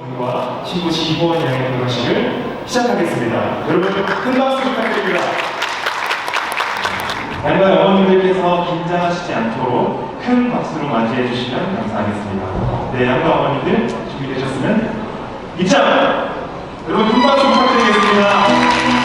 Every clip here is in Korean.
과 친구 15원 여행 결혼식을 시작하겠습니다. 여러분 큰 박수 부탁드립니다. 양가 어머님들께서 긴장하시지 않도록 큰 박수로 맞이해 주시면 감사하겠습니다. 네, 양가 어머님들 준비되셨으면 입장! 여러분 큰 박수 부탁드리겠습니다.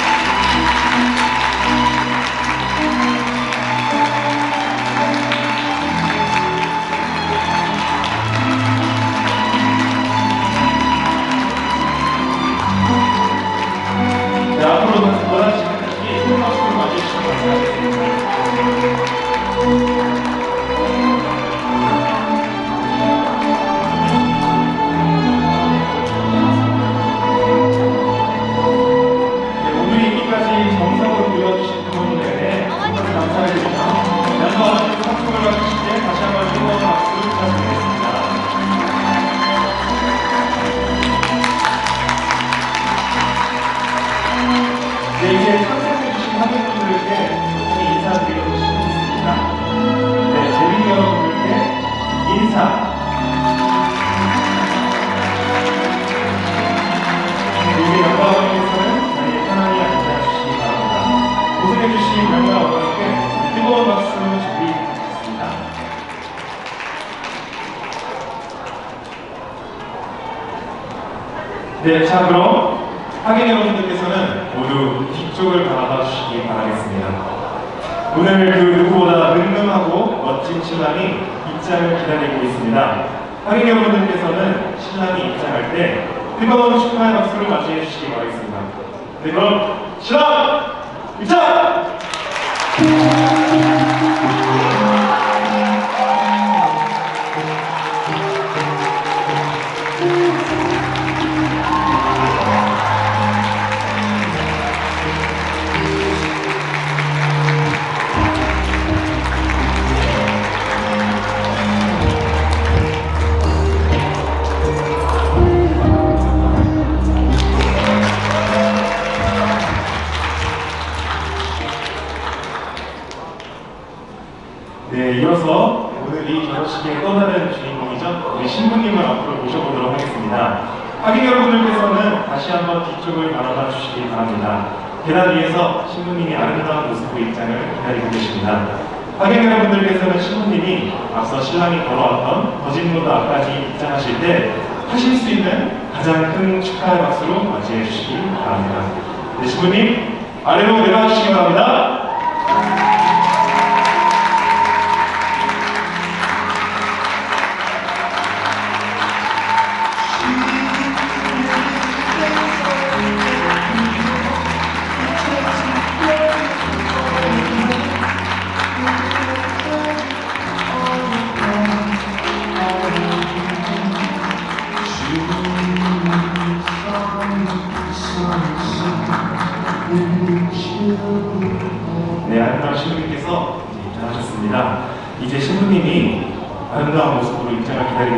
네, 자 그럼 하객 여러분들께서는 모두 뒤쪽을 바라봐 주시기 바라겠습니다. 오늘 그 누구보다 늠름하고 멋진 신랑이 입장을 기다리고 있습니다. 하객 여러분들께서는 신랑이 입장할 때 뜨거운 축하의 박수를 맞이해 주시기 바라겠습니다. 네, 그럼 신랑 입장! 계단 위에서 신부님이 아름다운 모습으로 입장을 기다리고 계십니다. 하객 여러분들께서는 신부님이 앞서 신랑이 걸어왔던 거짓로드 앞까지 입장하실 때 하실 수 있는 가장 큰 축하의 박수로 맞이해 주시기 바랍니다. 네, 신부님 아래로 내려와 주시기 바랍니다.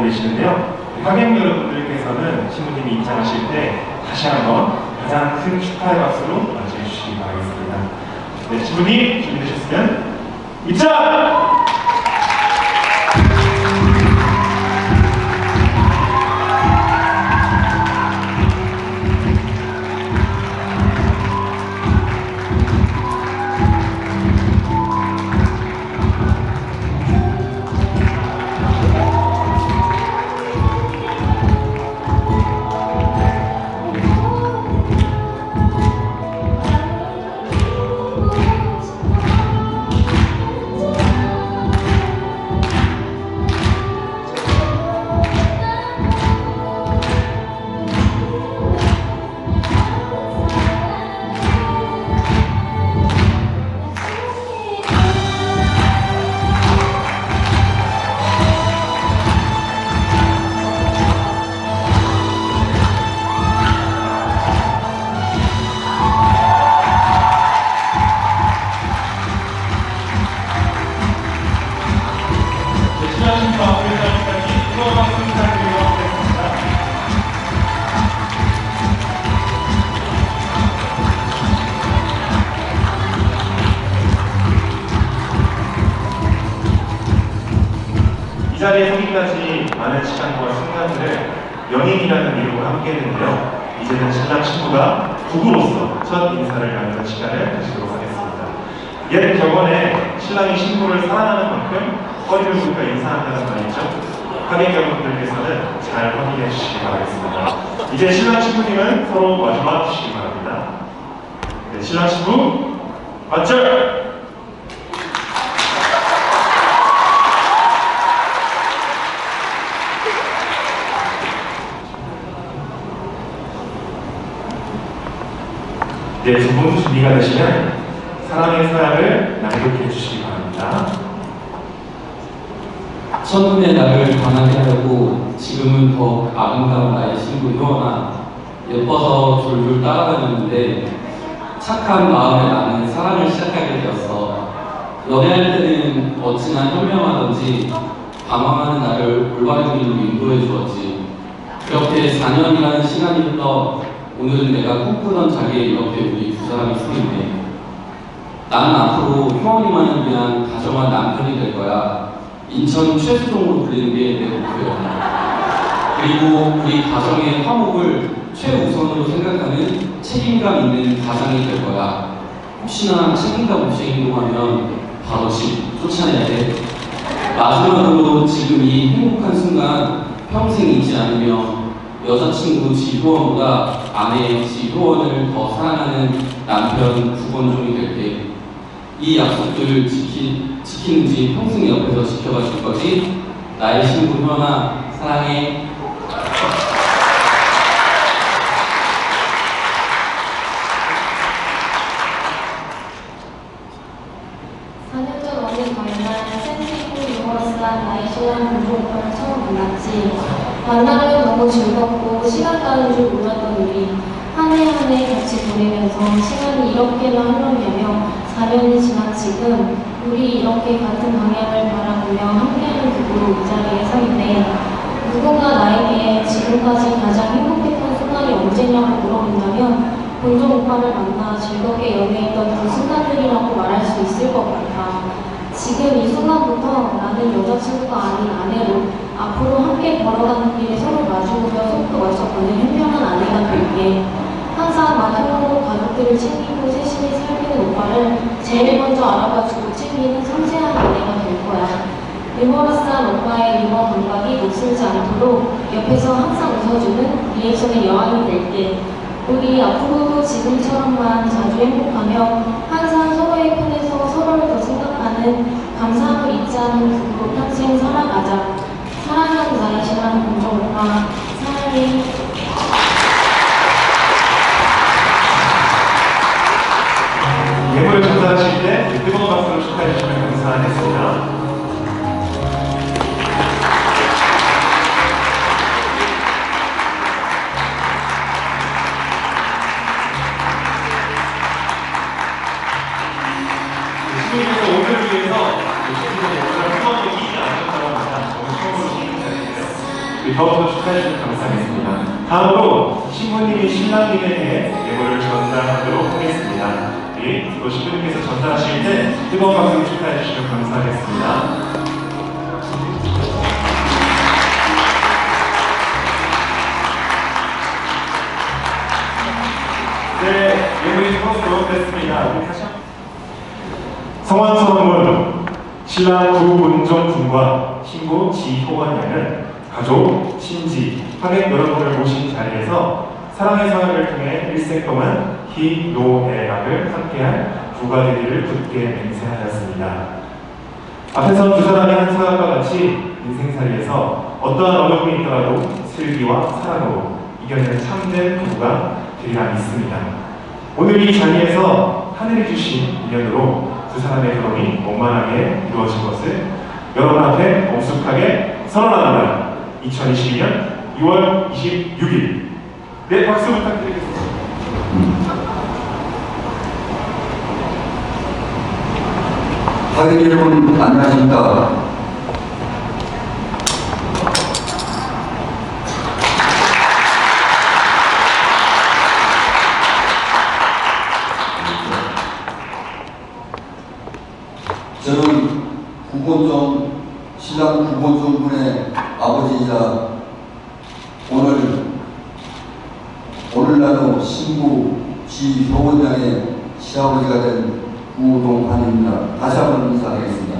계시는데요. 하객 여러분들께서는 신부님이 입장하실 때 다시 한번 가장 큰 축하의 박수로 맞이해 주시기 바라겠습니다. 네, 신부님 준비되셨으면 까지 많은 시간과 순간들을 연인이라는 이름으로 함께 했는데요. 이제는 신랑 신부가 부부로서 첫 인사를 나누는 시간을 가지도록 하겠습니다. 옛 격언에 신랑이 신부를 사랑하는 만큼 허리를 굽혀 인사한다는 말이 있죠. 하객 여러분들께서는 잘 확인해 주시기 바라겠습니다. 이제 신랑 신부님은 서로 마주봐 주시기 바랍니다. 네, 신랑 신부 맞 절! 네, 두분 준비가 되시면 사랑의 서약을 낭독해 주시기 바랍니다. 첫눈에 나를 반하게 하려고 지금은 더 아름다운 나의 친구 효원아 예뻐서 졸졸 따라다녔는데 착한 마음에 나는 사랑을 시작하게 되었어 연애할 때는 어찌나 현명하던지 방황하는 나를 길로 인도해 주었지 그렇게 4년이라는 시간이 흘러 오늘은 내가 꿈꾸던 자리에 이렇게 우리 두 사람이 서 있네 나는 앞으로 효원이만을 위한 다정한 남편이 될 거야. 인천 최수종으로 불리는 게 내 목표야. 그리고 우리 가정의 화목을 최우선으로 생각하는 책임감 있는 가장이 될 거야. 혹시나 책임감 없이 행동하면 바로 집 쫓아내야 돼. 마지막으로 지금 이 행복한 순간 평생 잊지 않으며 여자친구 지효원보다 아내 지효원을 더 사랑하는 남편 구건종이 될게. 이 약속들을 지키, 지키는지 평생 옆에서 지켜봐 줄 거지? 나의 친구 효원아 사랑해. 전 너무 즐겁고 시간 가는 줄 몰랐던 우리 한 해 한 해 같이 보내면서 시간이 이렇게나 흘렀냐며 4년이 지난 지금 우리 이렇게 같은 방향을 바라보며 함께하는 부부로 이 자리에 서 있네. 누군가 나에게 지금까지 가장 행복했던 순간이 언제냐고 물어본다면 본종 오빠를 만나 즐겁게 연애했던 그 순간들이라고 말할 수 있을 것 같아. 지금 이 순간부터 나는 여자친구가 아닌 아내로 앞으로 함께 걸어가는 길에 서로 마주보며 속도 맞춰보는 현명한 아내가 될게. 항상 마지막으로 가족들을 챙기고 세심히 살피는 오빠를 제일 먼저 알아봐주고 챙기는 섬세한 아내가 될 거야. 유머러스한 오빠의 유머 감각이 녹슬지 않도록 옆에서 항상 웃어주는 리액션의 여왕이 될게. 우리 앞으로도 지금처럼만 자주 행복하며 항상 서로의 편에서 생각하는 감사함을 잊지 않은 부부로 평생 살아가자. 사랑하는 나의 신랑 공정 오빠 사랑해. 예물을 전달하실 때 뜨거운 박수로 축하해 주시면 감사하겠습니다. 신랑님에게 예물을 전달하도록 하겠습니다. 우리 또 신부님께서 전달하실 때 뜨거운 박수로 축하해 주시면 감사하겠습니다. 네, 예물이 다시 한번. 성원 선언문 신랑 구문종 군과 신부 지효원 양은 가족, 친지, 하객 여러분을 모신 자리에서 사랑의 사랑을 통해 일생 동안 희 노 애락을 함께할 부가 되기를 굳게 맹세하였습니다. 앞에서 두 사람이 한 사람과 같이 인생살이에서 어떠한 어려움이 있더라도 슬기와 사랑으로 이겨내는 참된 부부가 되리라 믿습니다. 오늘 이 자리에서 하늘이 주신 인연으로 두 사람의 결혼이 원만하게 이루어진 것을 여러분 앞에 엄숙하게 선언합니다. 2022년 6월 26일. 네, 박수 부탁드리겠습니다. 하객 여러분 안녕하십니까? 우동환입니다. 다시 한번 인사드리겠습니다.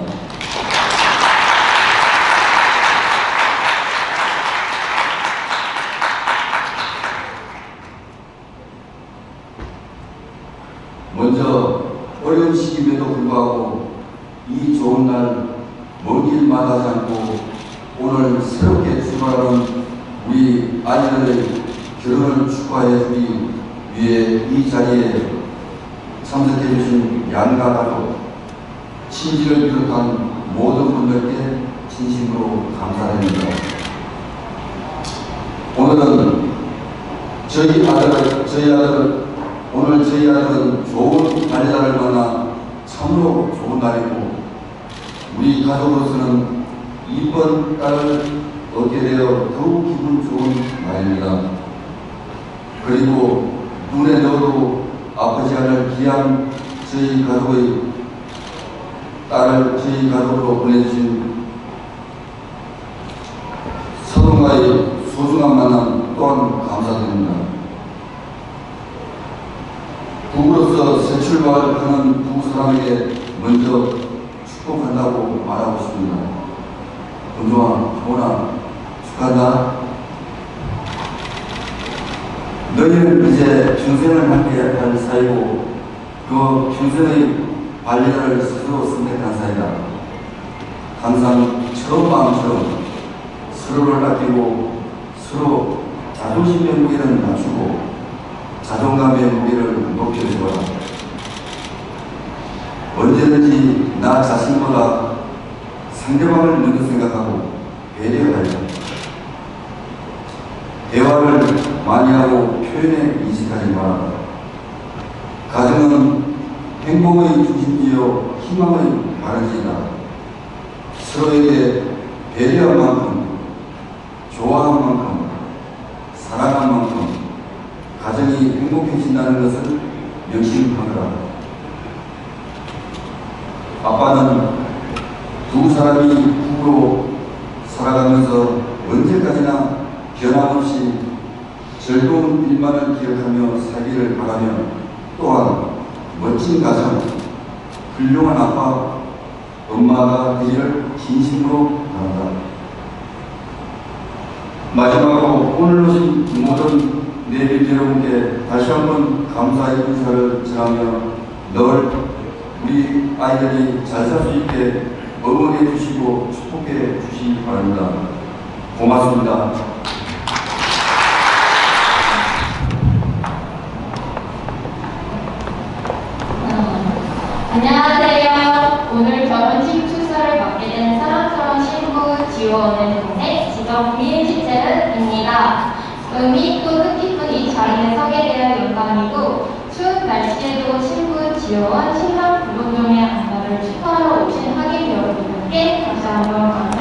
먼저 어려운 시기임에도 불구하고 이 좋은 날 먼 길 마다하지 않고 오늘 새롭게 출발하는 우리 아이들의 결혼을 축하해 주기 위해 이 자리에 참석해 주신 양가 가족, 친지를 비롯한 모든 분들께 진심으로 감사드립니다. 오늘은 저희 아들, 저희 아들, 오늘 저희 아들은 좋은 날짜를 만나 날이고 우리 가족으로서는 이번 딸을 얻게 되어 더욱 기분 좋은 날입니다. 그리고 눈에 넣어도 아프지 않을 귀한 저희 가족의 딸을 저희 가족으로 보내주신 서로가의 소중한 만남 또한 감사드립니다. 부부로서 새 출발을 하는 두 사람에게 먼저 축복한다고 말하고 싶습니다. 은종아, 조원아, 축하한다. 너희는 이제 평생을 함께 할 사이고 그 평생의 관리를 스스로 선택한 사이다. 항상 처음 마음처럼 서로를 아끼고 서로 자존심의 무게를 낮추고 자존감의 무게를 높여주어라. 언제든지 나 자신보다 상대방을 먼저 생각하고 배려하자. 대화를 많이 하고 표현에 인식하지 마라. 가정은 행복의 중심지요 희망의 바르지이다. 서로에게 배려한 만큼, 좋아한 만큼, 사랑한 만큼 가정이 행복해진다는 것을 명심하거라. 아빠는 두 사람이 부부로 살아가면서 언제까지나 변함없이 즐거운 일만을 기억하며 살기를 바라며 또한 멋진 가정, 훌륭한 아빠, 엄마가 되기를 진심으로 바란다. 마지막으로 오늘 오신 모든 내빈 여러분께 다시 한번 감사의 인사를 전하며 늘 우리 아이들이 잘 살 수 있게 응원해 주시고 축복해 주시기 바랍니다. 고맙습니다. 안녕하세요. 오늘 결혼식 축사를 맡게 된 사랑스러운 신부 지호원의 동생 지정민 시체는입니다. 의미 있고 뜻깊은 이 자리에 서게 되어 영광이고 추운 날씨에도 신부 지호원 신랑 부동종의 안가를 축하하러 오신 하객 여러분께 다시 한번 마음을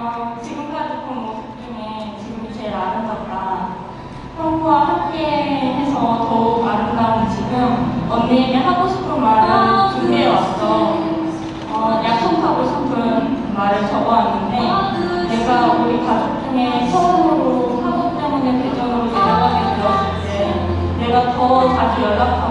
어, 지금까지 본 모습 중에 지금이 제일 아름답다. 형과 함께해서 더욱 아름다운 지금 언니에게 하고 싶은 말을 아, 네. 준비해 왔어. 어, 약속하고 싶은 말을 적어왔는데 아, 네. 내가 우리 가족 중에 처음으로 사고 때문에 대전으로 내려가게 되었을 때 내가 더 자주 연락하고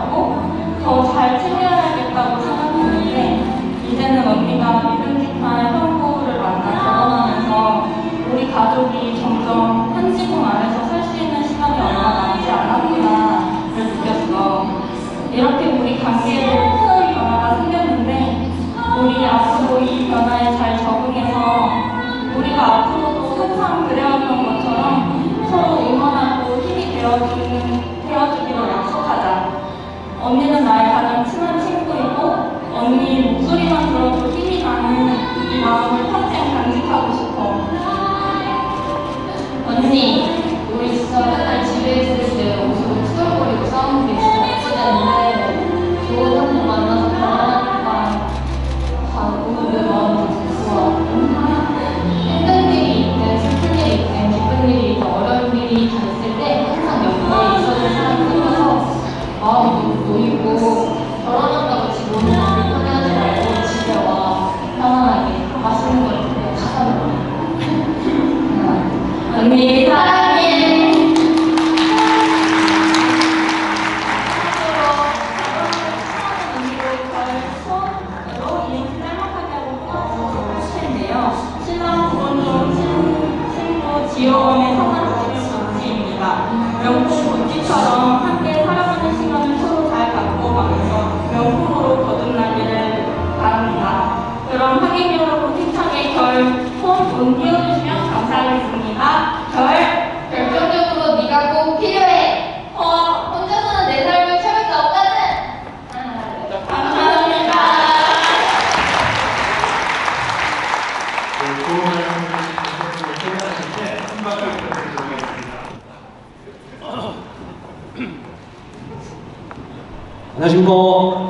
안녕하십니까. 어,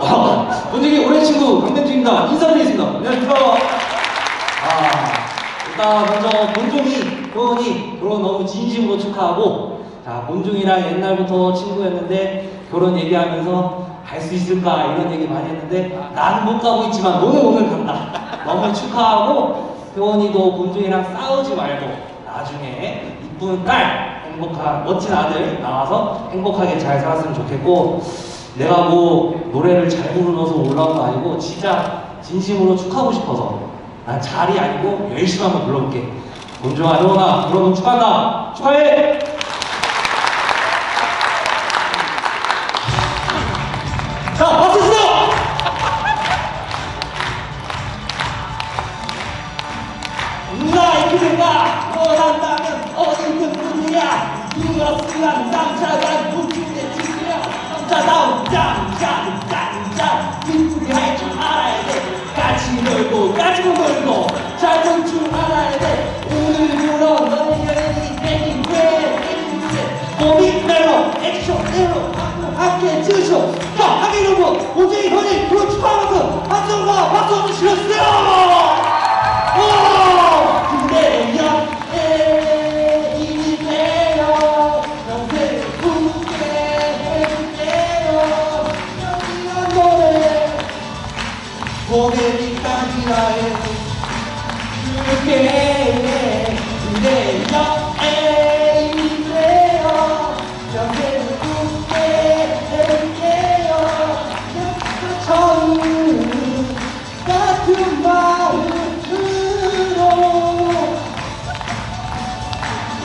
와, 본적이 오랜 친구 강대진입니다. 인사드리겠습니다. 안녕하십니까. 아, 일단 먼저 본종이, 효원이 결혼 너무 진심으로 축하하고, 자, 본종이랑 옛날부터 친구였는데 결혼 얘기하면서 갈 수 있을까 이런 얘기 많이 했는데 나는 못 가고 있지만 너는 오늘 간다. 너무 축하하고 효원이도 본종이랑 싸우지 말고 나중에 이쁜 딸 행복한 멋진 아들 나와서 행복하게 잘 살았으면 좋겠고 내가 뭐 노래를 잘 부르면서 올라온 거 아니고 진짜 진심으로 축하하고 싶어서 난 자리 아니고 열심히 한번 불러볼게. 본조아 효원아 그러면 축하한다. 축하해! 고백이까지 나의 그게 내 여행이래요. 저는 꿈에게요? 저는 같은 마음으로?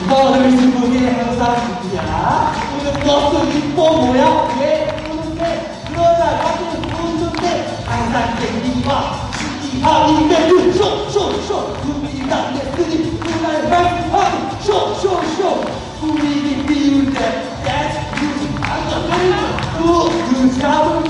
너를 부르게 항상 준비야 오늘 버스 이뻐 뭐야? 나인데 쇼쇼쇼 국민이다 됐으니 누나의 발판 쇼쇼쇼 국민이 미운데 That's you 안전하리라 우 눈사람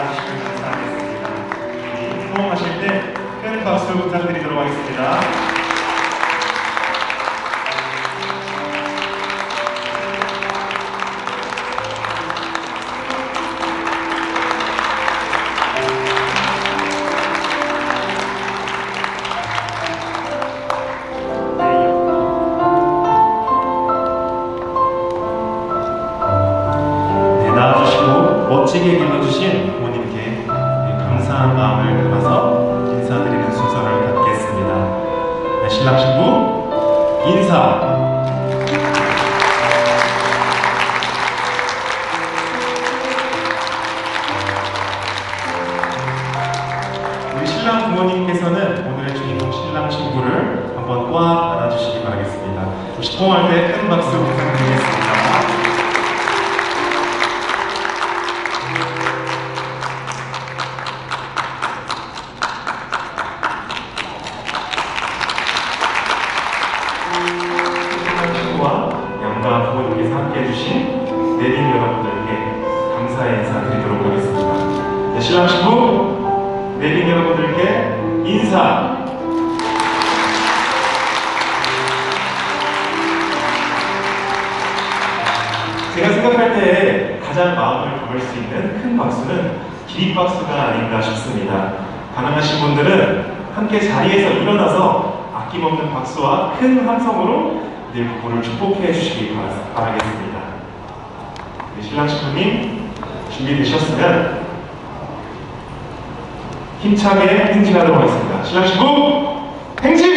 큰 박수 부탁드리도록 하겠습니다. 부모님께서 함께 해주신 내린 여러분들께 감사의 인사 드리도록 하겠습니다. 네, 신랑 신부 내린 여러분들께 인사. 제가 생각할 때 가장 마음을 담을 수 있는 큰 박수는 기립박수가 아닌가 싶습니다. 가능하신 분들은 함께 자리에서 일어나서 아낌없는 박수와 큰 함성으로 늘 부부를 축복해 주시기 바라- 바라겠습니다. 우리 신랑 신부님 준비되셨으면 힘차게 행진하도록 하겠습니다. 신랑 신부 행진!